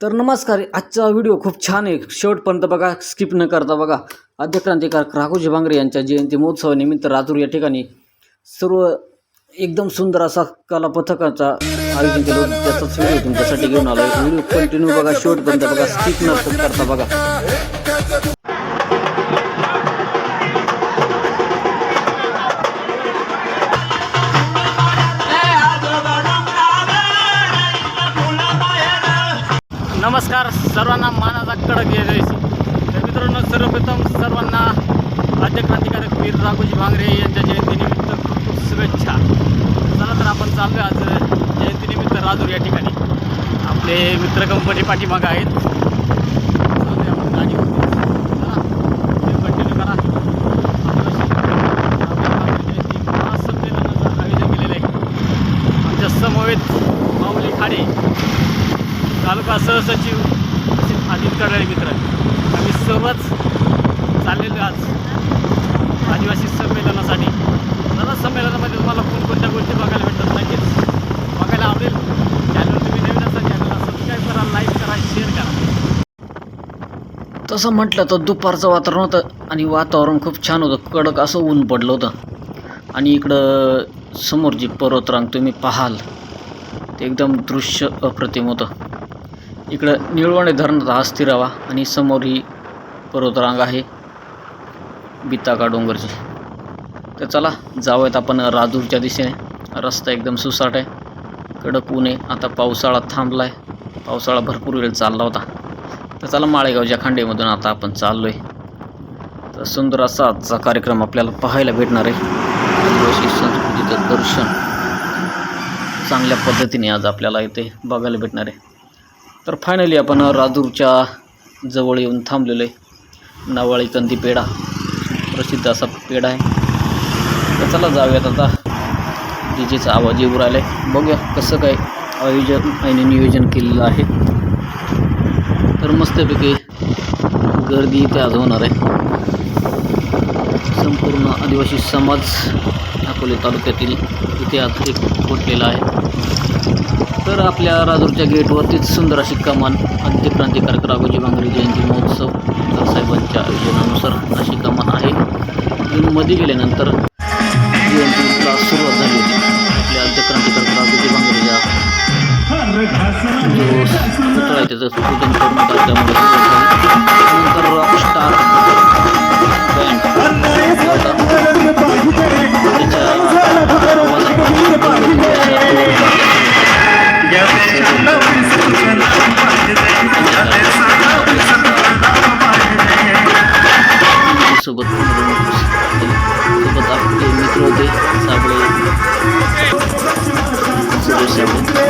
तर नमस्कार आजचा व्हिडिओ खूप छान आहे. शेवटपर्यंत बघा स्किप न करता बघा. आद्य क्रांतिकारक राघोजी भांगरे यांच्या जयंती महोत्सवानिमित्त राजूर या ठिकाणी सर्व एकदम सुंदर असा कला पथकाचा आयोजन केलं होतं. त्याचाच व्हिडिओ तुमच्यासाठी घेऊन आलो व्हिडिओ कंटिन्यू बघा. शेवटपर्यंत बघा. स्किप न करता बघा. नमस्कार सर्वांना मानाचा कडक येजायची तर मित्रांनो सर्वप्रथम सर्वांना राज्य क्रांतिकारक वीर राघोजी भांगरे यांच्या जयंतीनिमित्त खूप खूप शुभेच्छा. चला तर आपण चाललो आज जयंतीनिमित्त राजूर या ठिकाणी. आपले मित्र कंपनी पाठीमागं आहेत चाललोय आपण गाडीवरती. चला, व्हिडिओ continue करा. आपलं जयंती महासंमेलनाचं आयोजन केलेलं आहे आमच्या समवेत माऊली खाडे सचिव तसेच अजित कडळे मित्र आम्ही सर्वच चाललेलो आज आदिवासी संमेलनासाठी. दादा संमेलनामध्ये तुम्हाला कोणकोणत्या गोष्टी बघायला भेटतात नक्कीच बघायला आवडेल. चॅनल तुम्ही नवीन असाल चॅनलला सबस्क्राईब करा लाईक करा शेअर करा. तसं म्हटलं तर दुपारचं वातावरण होतं आणि वातावरण खूप छान होतं. कडक असं ऊन पडलं होतं. आणि इकडं समोर जी पर्वतरांग तुम्ही पाहाल ते एकदम दृश्य अप्रतिम होतं. इकडं निळवणे धरणाचा हा स्थिरावा आणि समोर ही पर्वतरांग आहे. बिताका डोंगरची. तर चला जाऊयात आपण राजूरच्या दिशेने. रस्ता एकदम सुसाट आहे. कडक ऊन आहे. आता पावसाळा थांबला आहे पावसाळा भरपूर वेळ चालला होता. तर चला माळेगावच्या खांडेमधून आता आपण चाललो आहे तर सुंदर असा आजचा कार्यक्रम आपल्याला पाहायला भेटणार आहे. आदिवासी संस्कृतीचं दर्शन. चांगल्या पद्धतीने आज आपल्याला इथे बघायला भेटणार आहे. तर फायनली आपण राजूरच्या जवळ येऊन थांबलेलो आहे. नावाळी कंदी पेढा. प्रसिद्ध असा पेढा आहे. तर चला जाऊयात आता. डीजेचा आवाज येऊ राहिला आहे बघूया कसं काय आयोजन आणि नियोजन केलेलं आहे. तर मस्तपैकी गर्दी इथे आज होणार आहे. संपूर्ण आदिवासी समाज अकोले तालुक्यातील इतिहास एक पोचलेला आहे. तर आपल्या राजूरच्या गेटवरतीच सुंदर अशी कमान अंत्यक्रांतिकारक राघोजी भांगरे जयंती महोत्सव तर साहेबांच्या आयोजनानुसार अशी कमान आहे. जूनमध्ये गेल्यानंतर जयंतीला सुरुवात झाली होती. आपल्या अंत्यक्रांतिकारक राघोजी भांगरेच्या जो पुतळा आहे त्याचं पूजन करून त्यामुळे रॉकस्टार सोबत सोबत आपले मित्र होते साबळे सुरेश साबळे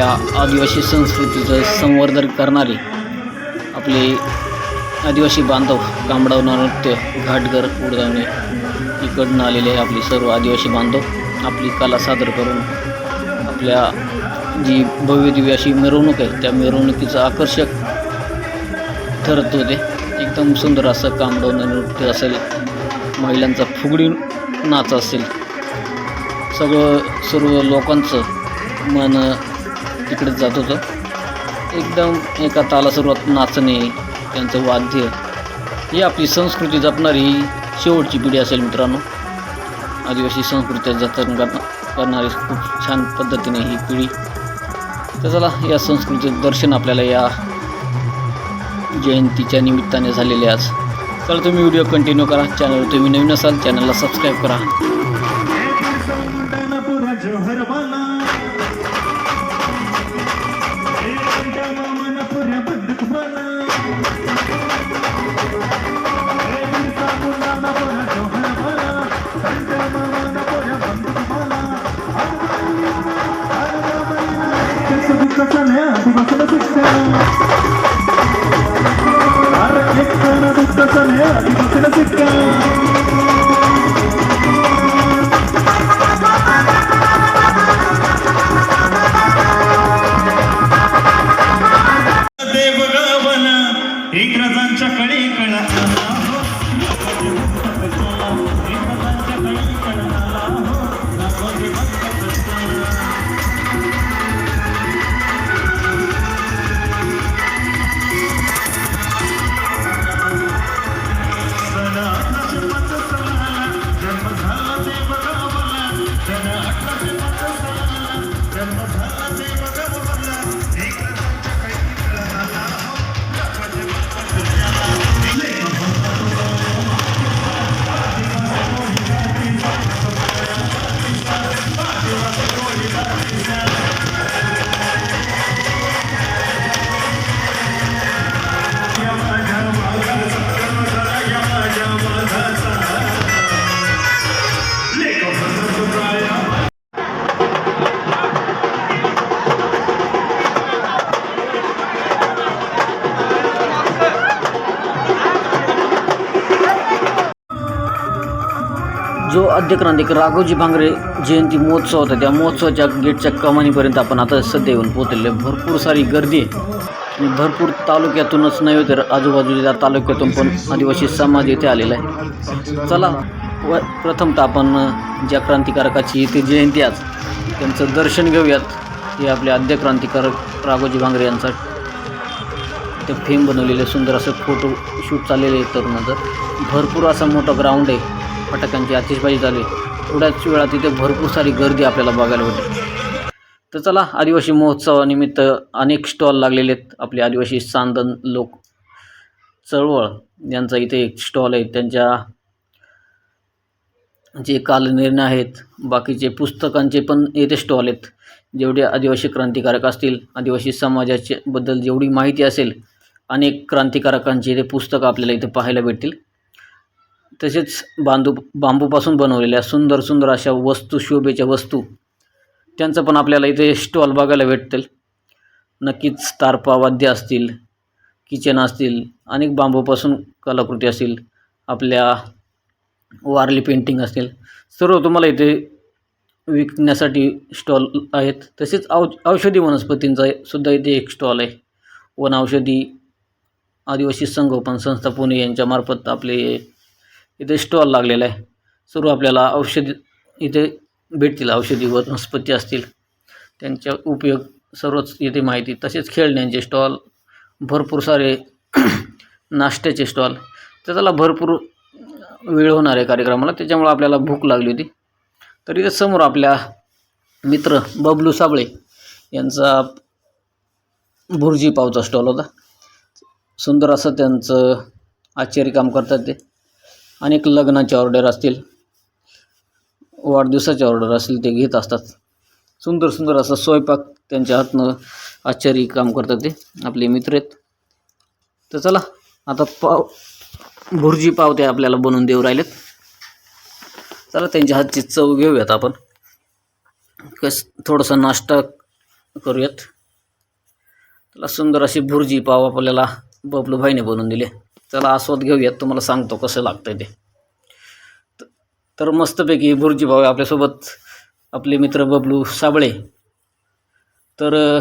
आपल्या आदिवासी संस्कृतीचं संवर्धन करणारे आपले आदिवासी बांधव कांबडावणा नृत्य घाटघर उडदावणे इकडनं आलेले आपली सर्व आदिवासी बांधव. आपली कला सादर करून आपल्या जी भव्य दिव्य अशी मिरवणूक आहे त्या मिरवणुकीचं आकर्षक ठरत होते. एकदम सुंदर असं कांबडवणं नृत्य असेल महिलांचा फुगडी नाच असेल सगळं सर्व लोकांचं मन तिकडे जात होतं. एकदम एका ताला सुरुवात नाचणे त्यांचं वाद्य. ही आपली संस्कृती जपणारी ही शेवटची पिढी असेल मित्रांनो. आदिवासी संस्कृती जतन करणं करणारी खूप छान पद्धतीने ही पिढी. तर चला या संस्कृतीचं दर्शन आपल्याला या जयंतीच्या निमित्ताने झालेले आज. चला तुम्ही व्हिडिओ कंटिन्यू करा. चॅनल तुम्ही नवीन असाल चॅनलला सबस्क्राईब करा. Let's go. आद्यक्रांतिक राघोजी भांगरे जयंती महोत्सव होता. त्या महोत्सवाच्या गेटच्या कमानीपर्यंत आपण आता सध्या येऊन पोहोचलेलो भरपूर सारी गर्दी आहे. आणि भरपूर तालुक्यातूनच नव्हे तर आजूबाजूच्या तालुक्यातून पण आदिवासी समाज येथे आलेला आहे. चला व प्रथमतः आपण ज्या क्रांतिकारकाची इथे जयंती आज त्यांचं दर्शन घेऊयात. हे आपले आद्य क्रांतिकारक राघोजी भांगरे यांचा ते फेम बनवलेले सुंदर असं फोटो शूट चाललेले आहे तरुणाचं. भरपूर असा मोठा ग्राउंड आहे. फटाक्यांची आतिषबाजी झाली. थोड्याच वेळात तिथे भरपूर सारी गर्दी आपल्याला बघायला भेटेल. तर चला आदिवासी महोत्सवानिमित्त अनेक स्टॉल लागलेले आहेत. आपले आदिवासी सांदन लोक चळवळ यांचा इथे एक स्टॉल आहे. त्यांच्या जे कालनिर्णय आहेत बाकीचे पुस्तकांचे पण येथे स्टॉल आहेत. जेवढे आदिवासी क्रांतिकारक असतील आदिवासी समाजाचे बद्दल जेवढी माहिती असेल अनेक क्रांतिकारकांची इथे पुस्तकं आपल्याला इथे पाहायला भेटतील. तसेच बांधू बांबूपासून बनवलेल्या सुंदर सुंदर अशा वस्तू शोभेच्या वस्तू त्यांचं पण आपल्याला इथे स्टॉल बघायला भेटतील. नक्कीच तारपा वाद्य असतील किचन असतील अनेक बांबूपासून कलाकृती असतील आपल्या वारली पेंटिंग असतील सर्व तुम्हाला इथे विकण्यासाठी स्टॉल आहेत. तसेच औ औषधी वनस्पतींचा सुद्धा इथे एक स्टॉल आहे. वन औषधी आदिवासी संगोपन संस्था पुणे यांच्यामार्फत आपले इथे स्टॉल लागलेला आहे. सर्व आपल्याला औषध इथे भेटतील औषधी वनस्पती असतील. त्यांचा उपयोग सर्वच इथे माहिती. तसेच खेळण्यांचे स्टॉल भरपूर सारे नाश्त्याचे स्टॉल त्याला भरपूर वेळ होणार आहे कार्यक्रमाला. त्याच्यामुळं आपल्याला भूक लागली होती. तर इथे समोर आपल्या मित्र बबलू साबळे यांचा भुर्जी पावचा स्टॉल होता. सुंदर असं त्यांचं आश्चर्य काम करतात ते. अनेक लग्नाचे ऑर्डर असतील वाढदिवसाचे ऑर्डर असतील ते घेत असतात. सुंदर सुंदर असा स्वयंपाक त्यांच्या हातनं आश्चर्य काम करतात ते आपले मित्र आहेत. तर चला आता पाव भुर्जी पाव ते आपल्याला बनवून देऊ राहिलेत. चला त्यांच्या हातची चव घेऊयात आपण. कस थोडासा नाश्ता करूयात. त्याला सुंदर अशी भुर्जी पाव आपल्याला बबलूभाईने बनवून दिले. चला आस्वाद घेऊयात. तुम्हाला सांगतो कसं लागतंय ते. तर मस्तपैकी भुर्जी भाऊ आपल्यासोबत. आपले मित्र बबलू साबळे. तर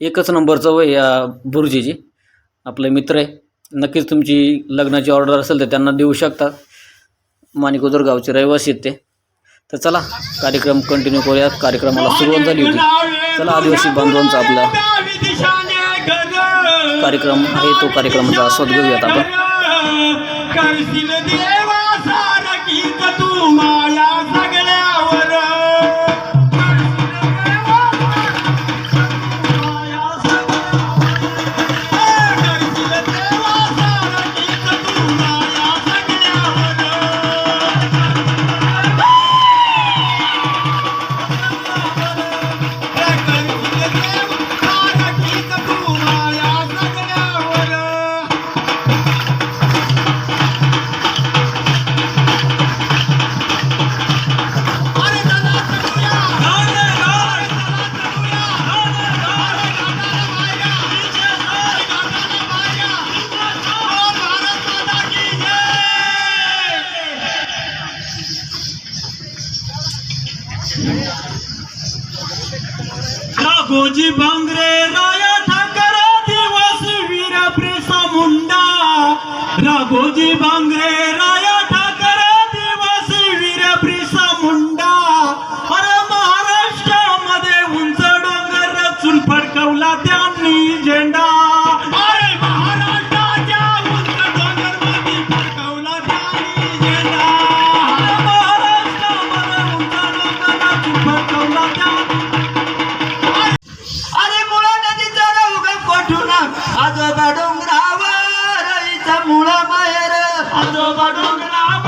एकच नंबरचं वय या भुर्जीची आपले मित्र आहे. नक्कीच तुमची लग्नाची ऑर्डर असेल तर त्यांना देऊ शकता. माणिकोदर गावचे रहिवासी आहेत ते. तर चला कार्यक्रम कंटिन्यू करूयात कार्यक्रमाला सुरुवात झाली होती. चला आदिवासी बांधवांचा आपला कार्यक्रम आहे तो कार्यक्रमाचा आस्वाद घेऊयात आपण. राघोजी भांगरे राया ठाकर दिवस वीर प्रेसा मुंडा राघोजी भांगरे राया i don't badongla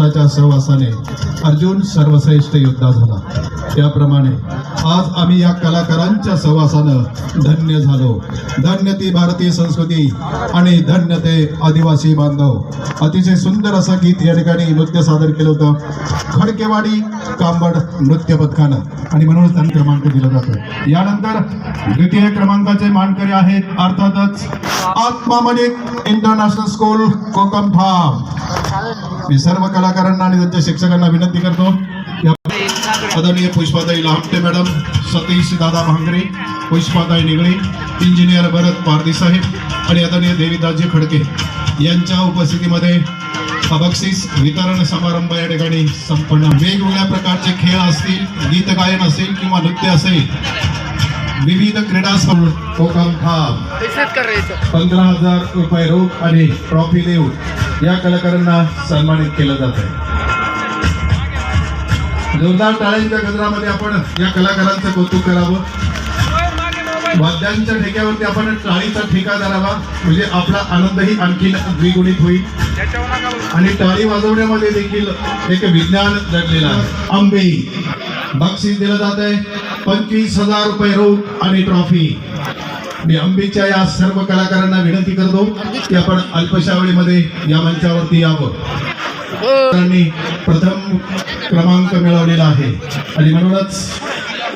आणि सहवासाने अर्जुन सर्वश्रेष्ठ योद्धा झाला. त्याप्रमाणे आज आम्ही या कलाकारांच्या सहवासानं धन्य झालो. धन्य ती भारतीय संस्कृती आणि धन्य ते आदिवासी बांधव. अतिशय सुंदर असं गीत या ठिकाणी नृत्य सादर केलं होतं. खडकेवाडी कांबड नृत्य पथकानं. आणि म्हणूनच त्यांनी क्रमांक दिला जातो. यानंतर द्वितीय क्रमांकाचे मानकरी आहेत अर्थातच आत्मा मलिक इंटरनॅशनल स्कूल कोकम ठाम मी सर्व कलाकारांना आणि त्यांच्या शिक्षकांना विनंती करतो. आदरणीय पुष्पाताई लामटे मॅडम सतीश दादा भांगरे पुष्पाताई निगळे इंजिनियर भरत पारदी साहेब आणि आदरणीय देवीदासजी खडके यांच्या उपस्थितीमध्ये बक्षीस वितरण समारंभ या ठिकाणी संपन्न. वेगवेगळ्या प्रकारचे खेळ असतील गीत गायन असेल किंवा नृत्य असेल विविध क्रीडा स्पर्धा कोकम खाम पंधरा हजार रुपये रोख आणि ट्रॉफी देऊन या कलाकारांना सन्मानित केलं जात आहे जोरदार टाळ्यांच्या गजरामध्ये आपण या कलाकारांचं कौतुक करावं. वाद्यांच्या ठेक्यावरती आपण टाळीचा ठेका धरावा. म्हणजे आपला आनंदही आणखी द्विगुणित होईल. आणि टाळी वाजवण्यामध्ये देखील एक विज्ञान दडलेलं आहे. आंबे. बक्षीस दिलं जात आहे पंचवीस हजार रुपये रोख आणि ट्रॉफी. मी अंबीच्या या सर्व कलाकारांना विनंती करतो की आपण अल्पशा वेळेमध्ये या मंचावरती यावं. त्यांनी प्रथम क्रमांक मिळवलेला आहे. आणि म्हणूनच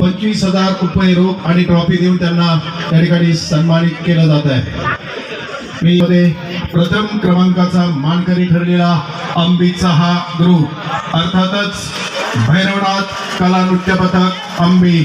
पंचवीस हजार रुपये रोख आणि ट्रॉफी देऊन त्यांना या ठिकाणी सन्मानित केलं जात आहे. मी मध्ये प्रथम क्रमांकाचा मानकरी ठरलेला अंबीचा हा ग्रुप अर्थातच भैरवनाथ कला नृत्य पथक अंबी.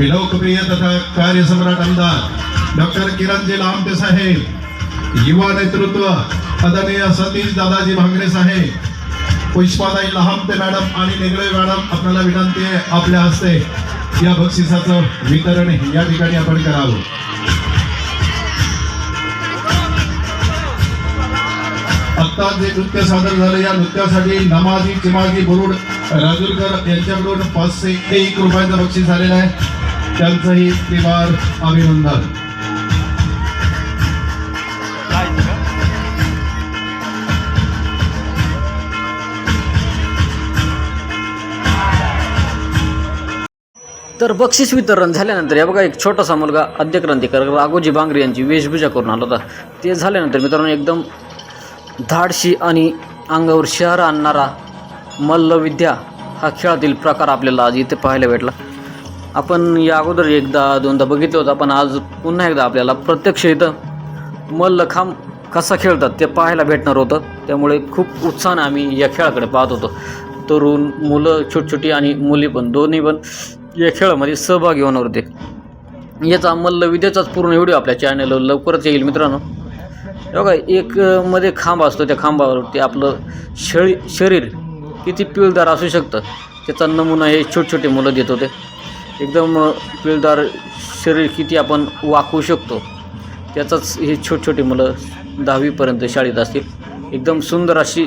लोकप्रिय तथा कार्यसम्राट आमदार डॉक्टर किरणजी लांबे साहेब युवा नेतृत्व आदरणीय सतीश दादाजी भांगरे साहेब पुष्पाताई लहामते मॅडम आणि नेगळे मॅडम आपल्याला विनंती आहे आपल्या हस्ते या बक्षिसाचं वितरण या ठिकाणी आपण करावं. आता जे नृत्य सादर झालं या नृत्यासाठी नमाजी चिमाजी बरुड राजूरकर यांच्याकडून पाचशे एक रुपयाचं बक्षीस झालेलं आहे. त्यांचंही त्रिवार अभिनंदन. तर बक्षीस वितरण झाल्यानंतर या बघा एक छोटासा मुलगा आद्यक्रांतिकार राघोजी भांगरे यांची वेशभूषा करून आला होता. ते झाल्यानंतर मित्रांनो एकदम धाडशी आणि अंगावर शहर आणणारा मल्लविद्या हा खेळातील प्रकार आपल्याला आज इथे पाहायला भेटला. आपण या अगोदर एकदा दोनदा बघितलं होतं. पण आज पुन्हा एकदा आपल्याला प्रत्यक्ष इथं मल्लखांब कसा खेळतात ते पाहायला भेटणार होतं. त्यामुळे खूप उत्साहाने आम्ही या खेळाकडे पाहत होतो. तरुण मुलं छोटी आणि मुली पण दोन्ही पण या खेळामध्ये सहभागी होणार होते. याचा मल्लविद्याचाच पूर्ण व्हिडिओ आपल्या चॅनलवर लवकरच येईल मित्रांनो. बघा एक मध्ये खांब असतो त्या खांबावरती आपलं शरी शरीर किती पिळदार असू शकतं. त्याचा नमुना हे छोटे छोटे मुलं देत होते. एकदम पिळदार शरीर किती आपण वाकवू शकतो. त्याचाच हे छोट छोटी मुलं दहावीपर्यंत शाळेत असतील. एकदम सुंदर अशी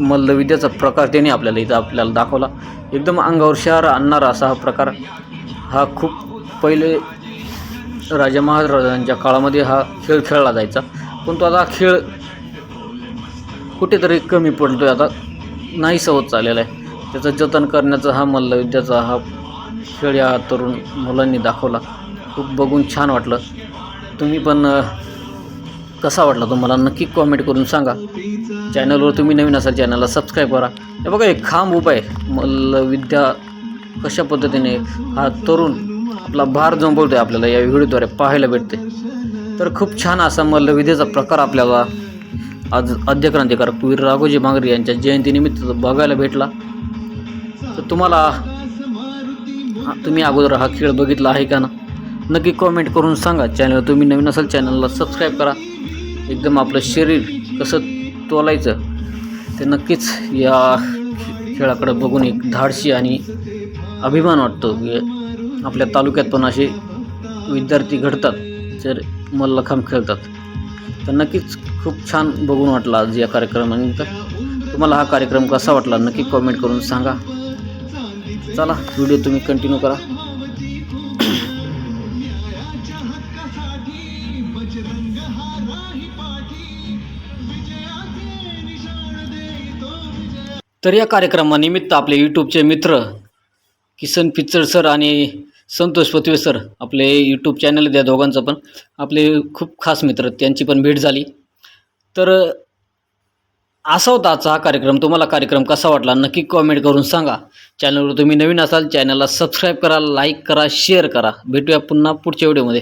मल्लविद्याचा प्रकार त्याने आपल्याला इथं आपल्याला दाखवला. एकदम अंगावर शहर आणणारा असा हा प्रकार. हा खूप पहिले राजा महाराजांच्या काळामध्ये हा खेळ खेळला जायचा. पण तो आता खेळ कुठेतरी कमी पडतो आहे आता नाहीसा होत चाललेला आहे. त्याचं जतन करण्याचा हा मल्लविद्याचा हा खेळ या तरुण मुलांनी दाखवला. खूप बघून छान वाटलं. तुम्ही पण कसा वाटला तुम्हाला? नक्की कॉमेंट करून सांगा. चॅनलवर तुम्ही नवीन असाल चॅनलला सबस्क्राईब करा. हे बघा एक खांब उपाय मल्लविद्या कशा पद्धतीने हा तरुण आपला भार जमवतोय आपल्याला या व्हिडिओद्वारे पाहायला भेटते तर खूप छान असा मल्लविद्येचा प्रकार आपल्याला आज आद्यक्रांतिकारक वीर राघोजी भांगरे यांच्या जयंतीनिमित्त बघायला भेटला. तर तुम्हाला तुम्ही अगोदर हा खेळ बघितला आहे का ना? नक्की कॉमेंट करून सांगा. चॅनल तुम्ही नवीन असाल चॅनलला सबस्क्राईब करा. एकदम आपलं शरीर कसं तोलायचं ते नक्कीच या खेळाकडे बघून एक धाडशी आणि अभिमान वाटतो. की आपल्या तालुक्यात पण असे विद्यार्थी घडतात. जर मल्लखांब खेळतात. तर नक्कीच खूप छान बघून वाटला आज या कार्यक्रमानंतर. तुम्हाला हा कार्यक्रम कसा वाटला नक्की कॉमेंट करून सांगा. चला व्हिडिओ तुम्ही कंटिन्यू करा. तर या कार्यक्रमानिमित्त आपले यूट्यूबचे मित्र किसन पिच्चर सर आणि संतोष पतिवे सर आपले यूट्यूब चॅनल द्या दोघांचं पण. आपले खूप खास मित्र त्यांची पण भेट झाली. तर असा होता आजचा हा कार्यक्रम. तुम्हाला कार्यक्रम कसा वाटला नक्की कॉमेंट करून सांगा. चॅनलवर तुम्ही नवीन असाल चॅनलला सबस्क्राईब करा लाईक करा शेअर करा. भेटूया पुन्हा पुढच्या व्हिडिओमध्ये